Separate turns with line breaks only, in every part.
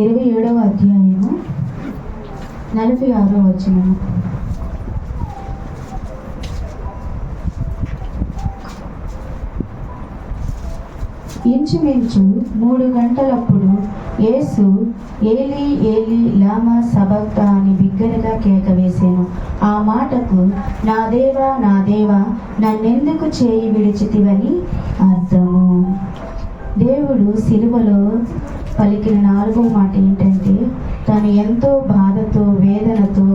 ఇరవై ఏడవ అధ్యాయము నలభై ఆరో వచనము. ఇంచుమించు మూడు గంటలప్పుడు యేసు ఏలి ఏలి లామా సబక్త అని బిగ్గరగా కేక వేసాను. ఆ మాటకు నా దేవా నా దేవా నన్నెందుకు చేయి విడిచితివని అర్థము? దేవుడు సిలువలో పలికిన నాలుగో మాట ఏంటంటే తను ఎంతో బాధతో వేదనతో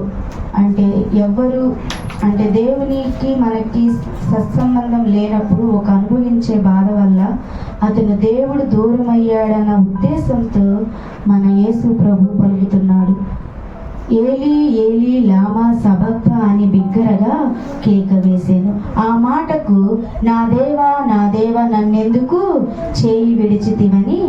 అంటే ఎవ్వరు అంటే దేవునికి మనకి సత్సంబంధం లేనప్పుడు ఒక అనుభవించే బాధ వల్ల అతను దేవుడు దూరం అయ్యాడన్న ఉద్దేశంతో మన యేసు ప్రభు పలుకుతున్నాడు. ఏలి ఏలి లామా సబక్త అని బిగ్గరగా కేక వేసాను. ఆ మాటకు నా దేవా నా దేవా నన్నెందుకు చేయి విడిచితివని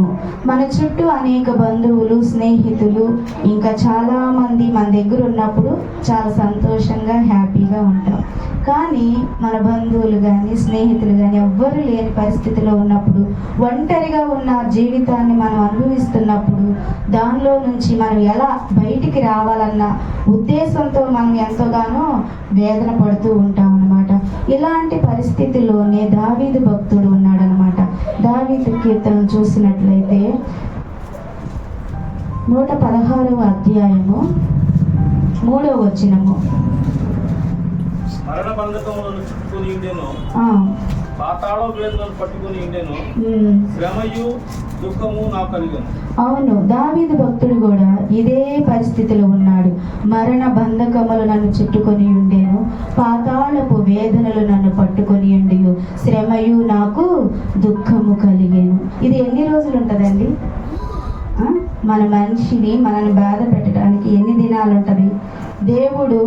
అర్థము మన చుట్టూ అనేక బంధువులు స్నేహితులు ఇంకా చాలా మంది మన దగ్గర ఉన్నప్పుడు చాలా సంతోషంగా హ్యాపీగా ఉంటాం. కానీ మన బంధువులు కానీ స్నేహితులు కానీ ఎవ్వరు లేని పరిస్థితిలో ఉన్నప్పుడు ఒంటరిగా ఉన్న జీవితాన్ని మనం అనుభవిస్తున్నప్పుడు దానిలో నుంచి మనం ఎలా బయటికి రావాలన్న ఉద్దేశంతో మనం ఎంతగానో వేదన పడుతూ ఉంటాం అన్నమాట. ఇలాంటి పరిస్థితిలోనే దావీదు భక్తుడు ఉన్నాడనమాట దావీదు కీర్తన చూసినట్లయితే నూట పదహారవ అధ్యాయము మూడవ వచనము.
కలిగను.
అవును దావీదు భక్తుడు కూడా ఇదే పరిస్థితిలో ఉన్నాడు. మరణ బంధకములు నన్ను చుట్టుకొని ఉండేను పాతాళపు వేదనలు నన్ను పట్టుకొని ఉండి శ్రమయు నాకు దుఃఖము కలిగేను. ఇది ఎన్ని రోజులు ఉంటుందండి మన మనిషిని మనల్ని బాధ పెట్టడానికి ఎన్ని దినాలు ఉంటుంది దేవుడు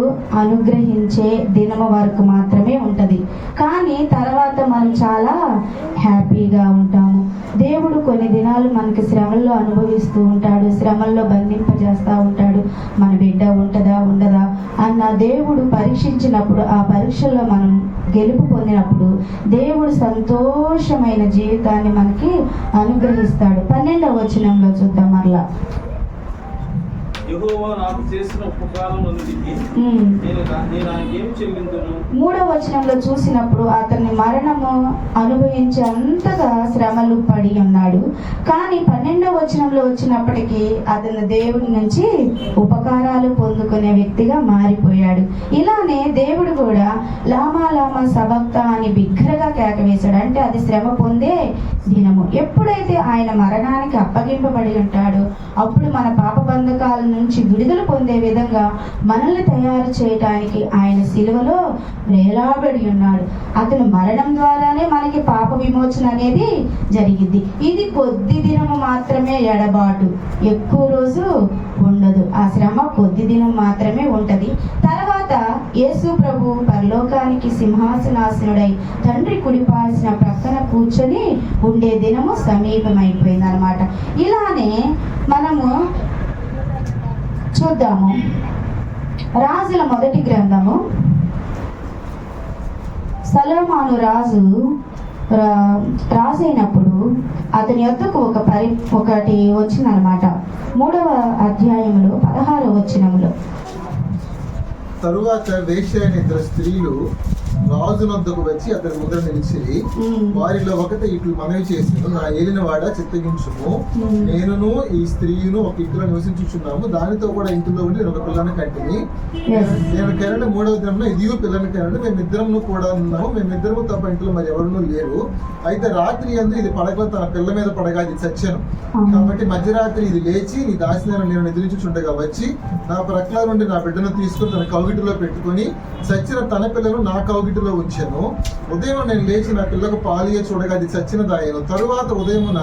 అనుగ్రహించే దినము వరకు మాత్రమే ఉంటుంది. కానీ తర్వాత మనం చాలా హ్యాపీగా ఉంటాం దేవుడు కొన్ని దినాలు మనకి శ్రమల్లో అనుభవిస్తూ ఉంటాడు శ్రమల్లో బంధింపజేస్తూ ఉంటాడు. మన బిడ్డ ఉంటుందా ఉండదా అన్న దేవుడు పరీక్షించినప్పుడు ఆ పరీక్షల్లో మనం గెలుపు పొందినప్పుడు దేవుడు సంతోషమైన జీవితాన్ని మనకి అనుగ్రహిస్తాడు. పన్నెండవ వచనంలో చూద్దాం మరలా.
యెహోవా నాకు చేసిన ఉపకారం అన్నిటికీ
ఉమ్.
నేను దా- నేను ఆయనకేం చెల్లిందును?
మూడవ వచనంలో చూసినప్పుడు అతన్ని మరణము అనుభవించే అంతగా శ్రమలు పడి ఉన్నాడు. కానీ పన్నెండవ వచనంలో వచ్చినప్పటికీ అతను దేవుడి నుంచి ఉపకారాలు పొందుకునే వ్యక్తిగా మారిపోయాడు. ఇలానే దేవుడు కూడా లామా లామా సబక్త అని బిగ్గరగా కేకవేశాడు. అంటే అది శ్రమ పొందే దినము. ఎప్పుడైతే ఆయన మరణానికి అప్పగింపబడి ఉంటాడో అప్పుడు మన పాప బంధకాల నుంచి విడుదల పొందే విధంగా మనల్ని తయారు చేయడానికి ఆయన సిలువలో వేలాబడి ఉన్నాడు. అతను మరణం ద్వారానే మనకి పాప విమోచన అనేది జరిగింది. ఇది కొద్ది దినము మాత్రమే ఎడబాటు. ఎక్కువ రోజు ఉండదు. ఆ శ్రమ కొద్ది దినం మాత్రమే ఉంటుంది. తర్వాత తరువాత యేసు ప్రభు పరలోకానికి సింహాసనాసనుడై తండ్రి కుడిపాల్సిన ప్రక్కన కూర్చొని ఉండే దినము సమీపమైపోయింది అనమాట ఇలానే మనము చూద్దాము. రాజుల మొదటి గ్రంథము. సలోమాను రాజు రాజైనప్పుడు అతని యొక్కకు ఒక పరి ఒకటి వచ్చిందనమాట మూడవ అధ్యాయంలో పదహారవ వచ్చినములో
తరువాత వేశ్య అయిన ఇద్దరు స్త్రీలు రాజునొద్దకు వచ్చి అతని ముద్ర నిలిచి. వారిలో ఒకటి ఇట్లు మనవి చేసిన నా ఏలిన వాడ చిత్తగించుము. నేనును ఈ స్త్రీను ఒక ఇంటిలో నివసించుచున్నాము. దానితో కూడా ఇంటిలో ఉండి నేను ఒక పిల్లని
Yes.
నేను కెనడ మూడవ దినంలో ఇదిగో పిల్లని కెనడ మేమిద్దరము కూడా ఉన్నాము. మేమిద్దరము తప్ప ఇంట్లో మరి ఎవరునూ లేరు. అయితే రాత్రి అందు ఇది పడగలో తన పిల్ల మీద పడగా అది చచ్చాను. కాబట్టి మధ్యరాత్రి ఇది లేచి నీ దాసిన నేను నిద్రించుచుండగా వచ్చి నా ప్రక్కల నుండి నా బిడ్డను తీసుకుని తన కౌగిటిలో పెట్టుకొని చచ్చిన తన పిల్లను నా కౌగిటిలో ఉంచాను. ఉదయం నేను లేచి నా పిల్లకు పాలియ చూడగా అది చచ్చినదాయను. తరువాత ఉదయమున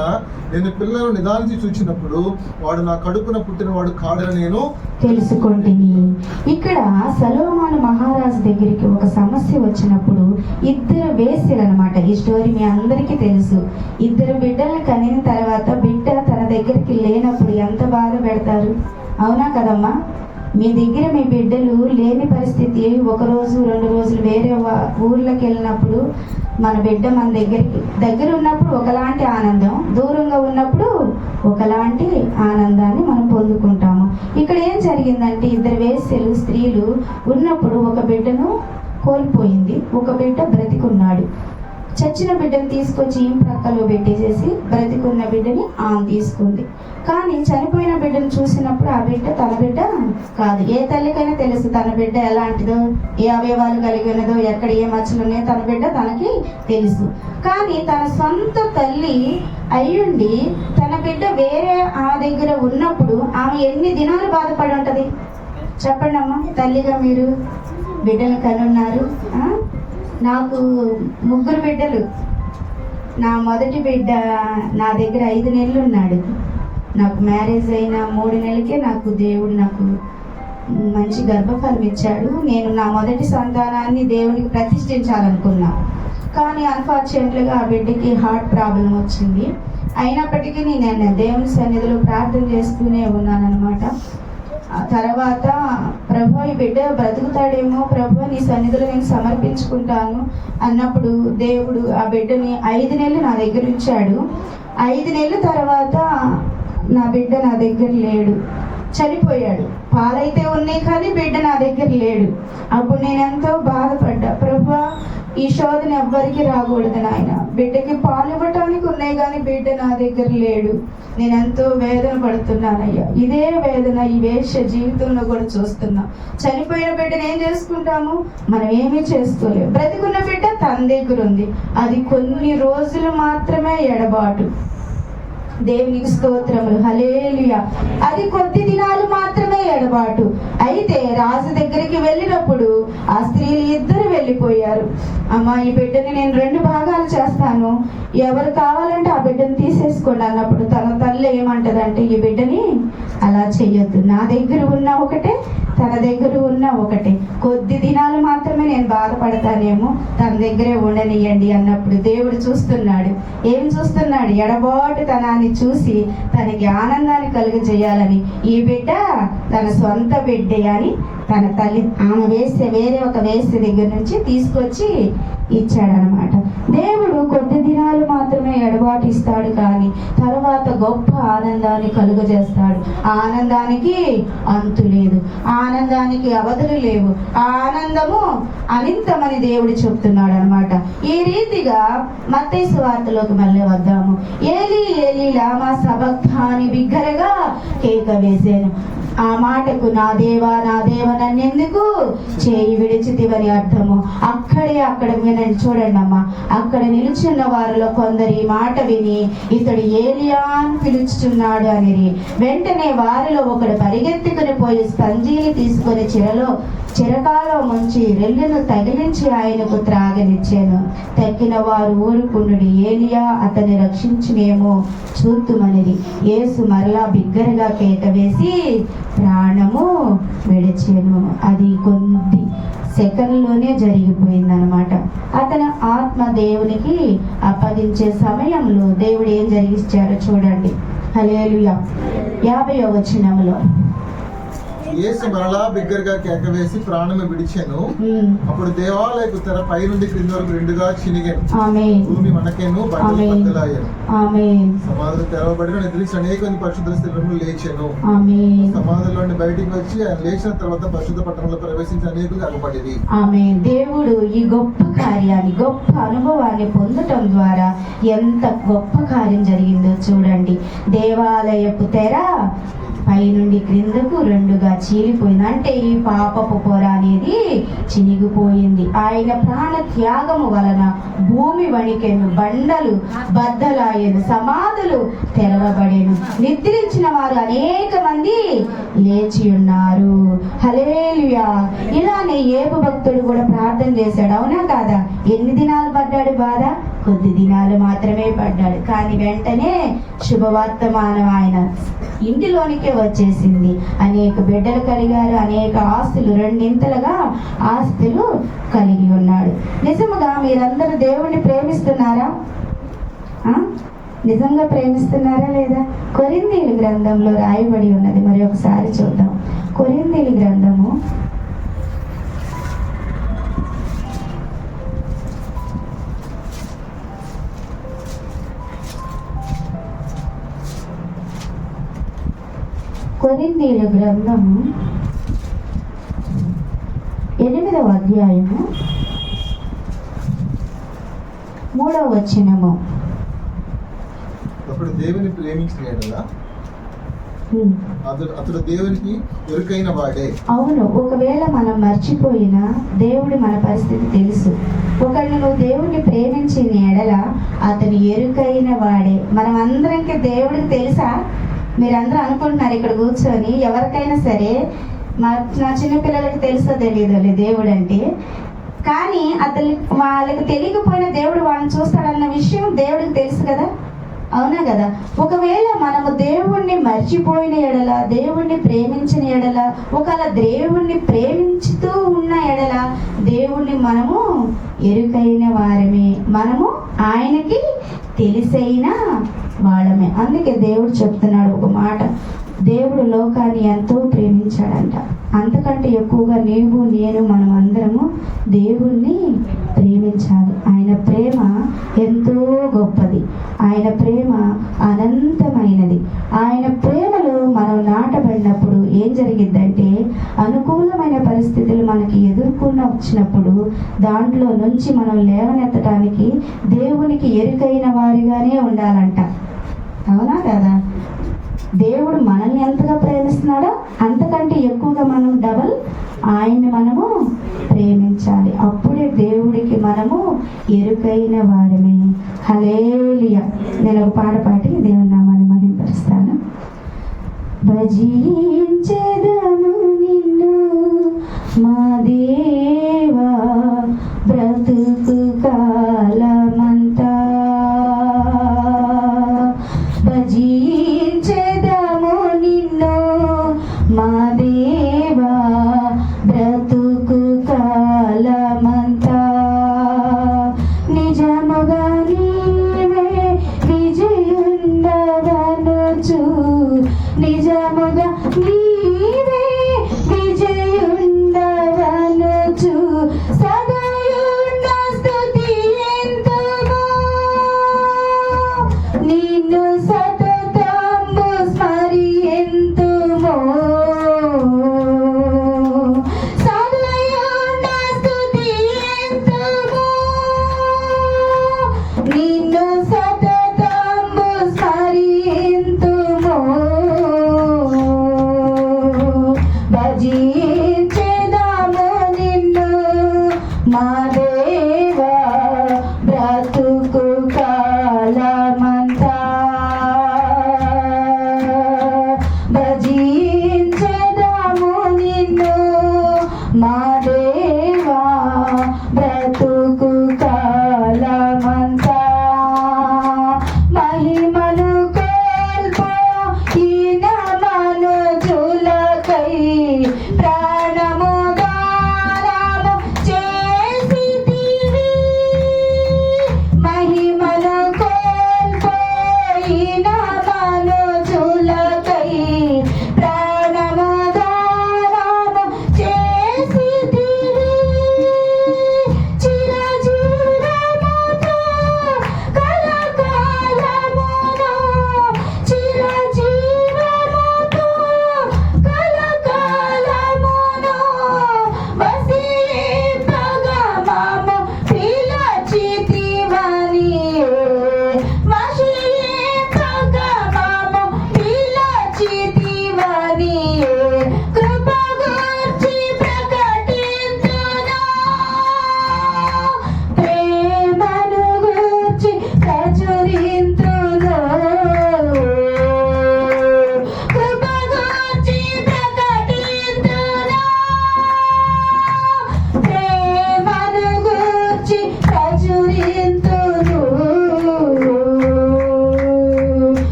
నేను పిల్లను నిదానించి చూచినప్పుడు వాడు నా కడుపున పుట్టిన వాడు కాడని నేను
తెలుసుకుంటుంది ఇక్కడ సలోమాను మహారాజు దగ్గరికి ఒక సమస్య వచ్చినప్పుడు ఇద్దరు వేసిలు అనమాట ఈ స్టోరీ మీ అందరికీ తెలుసు. ఇద్దరు బిడ్డలను కనిన తర్వాత బిడ్డ తన దగ్గరికి లేనప్పుడు ఎంత బాధ పెడతారు? అవునా కదమ్మా? మీ దగ్గర మీ బిడ్డలు లేని పరిస్థితి ఒకరోజు రెండు రోజులు వేరే వా- ఊర్లోకి వెళ్ళినప్పుడు మన బిడ్డ మన దగ్గరికి దగ్గర ఉన్నప్పుడు ఒకలాంటి ఆనందం దూరంగా ఉన్నప్పుడు ఒకలాంటి ఆనందాన్ని మనం పొందుకుంటాము. ఇక్కడ ఏం జరిగిందంటే ఇద్దరు వేసెలు స్త్రీలు ఉన్నప్పుడు ఒక బిడ్డను కోల్పోయింది ఒక బిడ్డ బ్రతికున్నాడు. చచ్చిన బిడ్డను తీసుకొచ్చి ఈ ప్రక్కలో పెట్టేసేసి బ్రతికున్న బిడ్డని ఆమె తీసుకుంది. కానీ చనిపోయిన బిడ్డను చూసినప్పుడు ఆ బిడ్డ తన బిడ్డ కాదు. ఏ తల్లికైనా తెలుసు తన బిడ్డ ఎలాంటిదో ఏ అవయవాలు కలిగి ఉన్నదో ఎక్కడ ఏ మచ్చలు ఉన్నాయో తన బిడ్డ తనకి తెలుసు. కానీ తన సొంత తల్లి అయ్యుండి తన బిడ్డ వేరే ఆ దగ్గర ఉన్నప్పుడు ఆమె ఎన్ని దినాలు బాధపడి ఉంటుంది? చెప్పండి అమ్మా తల్లిగా మీరు బిడ్డను కనున్నారు నాకు ముగ్గురు బిడ్డలు. నా మొదటి బిడ్డ నా దగ్గర ఐదు నెలలు ఉన్నాడు నాకు మ్యారేజ్ అయిన మూడు నెలలకే నాకు దేవుడు నాకు మంచి గర్భఫలం ఇచ్చాడు. నేను నా మొదటి సంతానాన్ని దేవునికి ప్రతిష్ఠించాలనుకున్నా. కానీ అన్ఫార్చునేట్లుగా ఆ బిడ్డకి హార్ట్ ప్రాబ్లం వచ్చింది. అయినప్పటికీ నేను దేవుని సన్నిధిలో ప్రార్థన చేస్తూనే ఉన్నానన్నమాట. తర్వాత ప్రభు ఈ బిడ్డ బ్రతుకుతాడేమో ప్రభు నీ సన్నిధిలో నేను సమర్పించుకుంటాను అన్నప్పుడు దేవుడు ఆ బిడ్డని ఐదు నెలలు నా దగ్గర ఉంచాడు. ఐదు నెలల తర్వాత నా బిడ్డ నా దగ్గర లేడు. చనిపోయాడు. పాలైతే ఉన్నాయి కానీ బిడ్డ నా దగ్గర లేడు. అప్పుడు నేను ఎంతో బాధపడ్డా. ప్రభు ఈ శోధన ఎవ్వరికి రాకూడదు నాయన. బిడ్డకి పాలు ఇవ్వటానికి ఉన్నాయి కానీ బిడ్డ నా దగ్గర లేడు. నేను ఎంతో వేదన పడుతున్నానయ్యా. ఇదే వేదన ఈ వేష్య జీవితంలో కూడా చూస్తున్నా. చనిపోయిన బిడ్డను ఏం చేసుకుంటాము? మనం ఏమీ చేసుకోలేము. బ్రతికున్న బిడ్డ తన దగ్గర ఉంది. అది కొన్ని రోజులు మాత్రమే ఎడబాటు. దేవునికి స్తోత్రములు. హలేలియా అది కొద్ది దినాలు మాత్రమే ఎడబాటు. అయితే రాజు దగ్గరికి వెళ్ళినప్పుడు ఆ స్త్రీలు ఇద్దరు వెళ్ళిపోయారు. అమ్మా ఈ బిడ్డని నేను రెండు భాగాలు చేస్తాను. ఎవరు కావాలంటే ఆ బిడ్డను తీసేసుకోండి అన్నప్పుడు తన తల్లి ఏమంటదంటే ఈ బిడ్డని అలా చెయ్యొద్దు. నా దగ్గర ఉన్న ఒకటే తన దగ్గర ఉన్న ఒకటే. కొద్ది దినాలు మాత్రమే నేను బాధపడతానేమో తన దగ్గరే ఉండనియండి అన్నప్పుడు దేవుడు చూస్తున్నాడు. ఏం చూస్తున్నాడు? ఎడబాటు తనాన్ని చూసి తనకి ఆనందాన్ని కలుగజేయాలని. ఈ బిడ్డ తన సొంత బిడ్డే అని తన తల్లి ఆమె వేస్తే వేరే ఒక వేసే దగ్గర నుంచి తీసుకొచ్చి ఇచ్చాడనమాట. దేవుడు కొద్ది దినాలు మాత్రమే ఎడబాటు ఇస్తాడు కానీ తర్వాత గొప్ప ఆనందాన్ని కలుగజేస్తాడు. ఆనందానికి అంతు లేదు. ఆనందానికి అవధులు లేవు. ఆనందము అనింతమని దేవుడు చెప్తున్నాడు అనమాట ఈ రీతిగా మత్తయి వార్తలోకి మళ్ళీ వద్దాము. ఏలి ఏలి లామా సబక్తాని బిగ్గరగా కేక వేసాను. ఆ మాటకు నా దేవా నా దేవ నన్నెందుకు చేయి విడిచితివని అర్థము. అక్కడే అక్కడ పన్నెండు చూడండి అమ్మ అక్కడ నిలుచున్న వారిలో కొందరు ఈ మాట విని ఇతడు ఏలియా అని పిలుచుచున్నాడు అని వెంటనే వారిలో ఒకడు పరిగెత్తుకుని పోయి స్పంజీని తీసుకొని చిరలో చిరకాల ముంచి రెల్లును తగిలించి ఆయనకు త్రాగనిచ్చాను. తక్కిన వారు ఊరుకుండు ఏలియా అతన్ని రక్షించునేమో చూద్దుమనిది యేసు మరలా బిగ్గరగా కేక వేసి ప్రాణము విడిచాను. అది కొద్ది సెకండ్లోనే జరిగిపోయింది అనమాట అతను ఆత్మ దేవునికి అప్పగించే సమయంలో దేవుడు ఏం జరిగిచ్చారో చూడండి. హలేలుయా యాభై వచనంలో
యేసు మరలా బిగ్గరగా కేక వేసి ప్రాణము విడిచెను.
ఉమ్,
అప్పుడు దేవాలయపు తెర పై నుండి క్రింది వరకు రెండుగా చినిగాను. భూమి మనకేను బండలు. బద్దలాయను సమాధులు తెరవబడిన నిద్రించి అనేక మంది పరిశుద్ధ స్థిరములు లేచెను.
ఆమేన్
సమాధుల్లోని బయటికి వచ్చి ఆయన లేచిన తర్వాత పరిశుద్ధ పట్టణంలో ప్రవేశించి అనేకులు అగపడింది
దేవుడు ఈ గొప్ప కార్యాన్ని గొప్ప అనుభవాన్ని పొందటం ద్వారా ఎంత గొప్ప కార్యం జరిగిందో చూడండి. దేవాలయపు తెర పైనుండి క్రిందకు రెండుగా చీలిపోయింది. అంటే ఈ పాపపు పొర అనేది చినిగిపోయింది. ఆయన ప్రాణ త్యాగము వలన భూమి వణికెను బండలు బద్దలాయను సమాధులు తెరవబడేను. నిద్రించిన వారు అనేక మంది లేచి ఉన్నారు. హలేలుయా ఇలానే ఏపు భక్తుడు కూడా ప్రార్థన చేశాడు. అవునా కాదా? ఎన్ని దినాలు పడ్డాడు బాధ? కొద్ది దినాలు మాత్రమే పడ్డాడు. కానీ వెంటనే శుభవర్తమానం ఆయన ఇంటిలోనికే వచ్చేసింది. అనేక బిడ్డలు కలిగారు. అనేక ఆస్తులు రెండింతలుగా ఆస్తులు కలిగి ఉన్నాడు. నిజముగా మీరందరూ దేవుణ్ణి ప్రేమిస్తున్నారా? నిజంగా ప్రేమిస్తున్నారా లేదా? కొరిందీలు గ్రంథంలో రాయబడి ఉన్నది. మరి ఒకసారి చూద్దాం. కొరిందీలు గ్రంథము కొరిందీల గ్రంథము ఎనిమిదవ అధ్యాయము మూడవ వచనము.
అప్పుడు దేవుని ప్రేమించిన ఎడల
హ్మ్.
అతడు అతడు దేవునికి ఎరుకైన వాడే.
అవును ఒకవేళ మనం మర్చిపోయినా దేవుడు మన పరిస్థితి తెలుసు. ఒకళ్ళు నువ్వు దేవుడిని ప్రేమించిన ఎడల అతని ఎరుకైన వాడే. మనం అందరికి దేవుడికి తెలుసా? మీరందరూ అనుకుంటున్నారు ఇక్కడ కూర్చొని ఎవరికైనా సరే మా నా చిన్నపిల్లలకి తెలుసో తెలియదు దేవుడు అంటే కానీ అతని వాళ్ళకి తెలియకపోయినా దేవుడు వాళ్ళని చూస్తాడన్న విషయం దేవుడికి తెలుసు కదా? అవునా కదా? ఒకవేళ మనము దేవుణ్ణి మర్చిపోయిన ఎడల దేవుణ్ణి ప్రేమించిన ఎడల ఒకవేళ దేవుణ్ణి ప్రేమించుతూ ఉన్న ఎడల దేవుణ్ణి మనము ఎరుకైన వారమే. మనము ఆయనకి తెలిసైన వాళ్ళమే. అందుకే దేవుడు చెప్తున్నాడు ఒక మాట. దేవుడు లోకాన్ని ఎంతో ప్రేమించాడంట. అంతకంటే ఎక్కువగా నీవు నేను మనం అందరము దేవుణ్ణి ప్రేమించాలి. ఆయన ప్రేమ ఎంతో గొప్పది. ఆయన ప్రేమ అనంతమైనది. ఆయన ప్రేమలో మనం నాటబడినప్పుడు ఏం జరిగిద్దంటే అనుకూలమైన పరిస్థితులు మనకి ఎదుర్కొన్న వచ్చినప్పుడు దాంట్లో నుంచి మనం లేవనెత్తడానికి దేవునికి ఎరుకైన వారిగానే ఉండాలంట. అవునా కదా? దేవుడు మనల్ని ఎంతగా ప్రేమిస్తున్నాడో అంతకంటే ఎక్కువగా మనం డబల్ ఆయన్ని మనము ప్రేమించాలి. అప్పుడే దేవుడికి మనము ఎరుకైన వారమే. హలేలియ నేను ఒక పాట పాటి దేవుని నామాన్ని మహింపరుస్తాను. భజించెదను నిన్ను మా దేవా బ్రతుకు కాల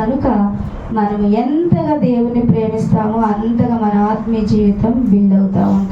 కనుక మనం ఎంతగా దేవుని ప్రేమిస్తామో అంతగా మన ఆత్మీయ జీవితం బిల్డ్ అవుతూ ఉంటుంది.